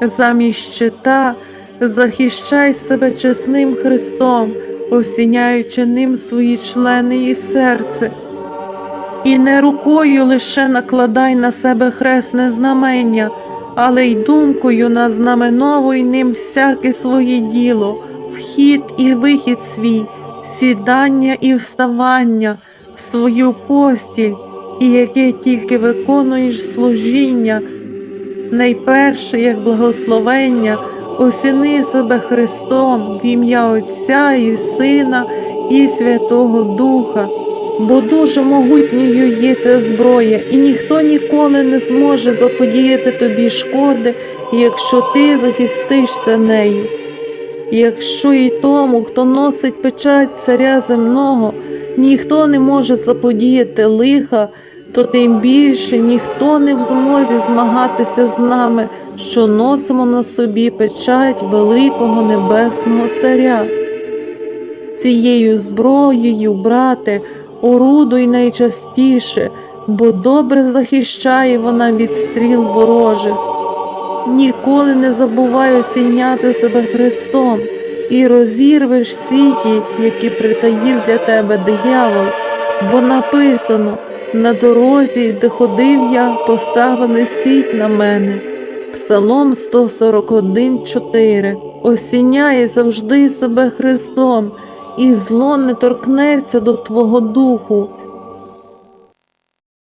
Замість щита захищай себе чесним Христом, осіняючи ним свої члени і серце. І не рукою лише накладай на себе хресне знамення, але й думкою назнаменовуй ним всяке своє діло, вхід і вихід свій, сідання і вставання, свою постіль, і яке тільки виконуєш служіння, найперше, як благословення, осіни себе Христом в ім'я Отця і Сина і Святого Духа. Бо дуже могутньою є ця зброя, і ніхто ніколи не зможе заподіяти тобі шкоди, якщо ти захистишся нею. Якщо і тому, хто носить печать царя земного, ніхто не може заподіяти лиха, то тим більше ніхто не в змозі змагатися з нами, що носимо на собі печать великого небесного царя. Цією зброєю, брате, орудуй найчастіше, бо добре захищає вона від стріл ворожих. Ніколи не забувай осіняти себе Христом і розірвеш сіті, які притаїв для тебе диявол, бо написано на дорозі, де ходив я, поставили сіть на мене. Псалом 141,4 Осіняй завжди себе Христом, і зло не торкнеться до Твого духу.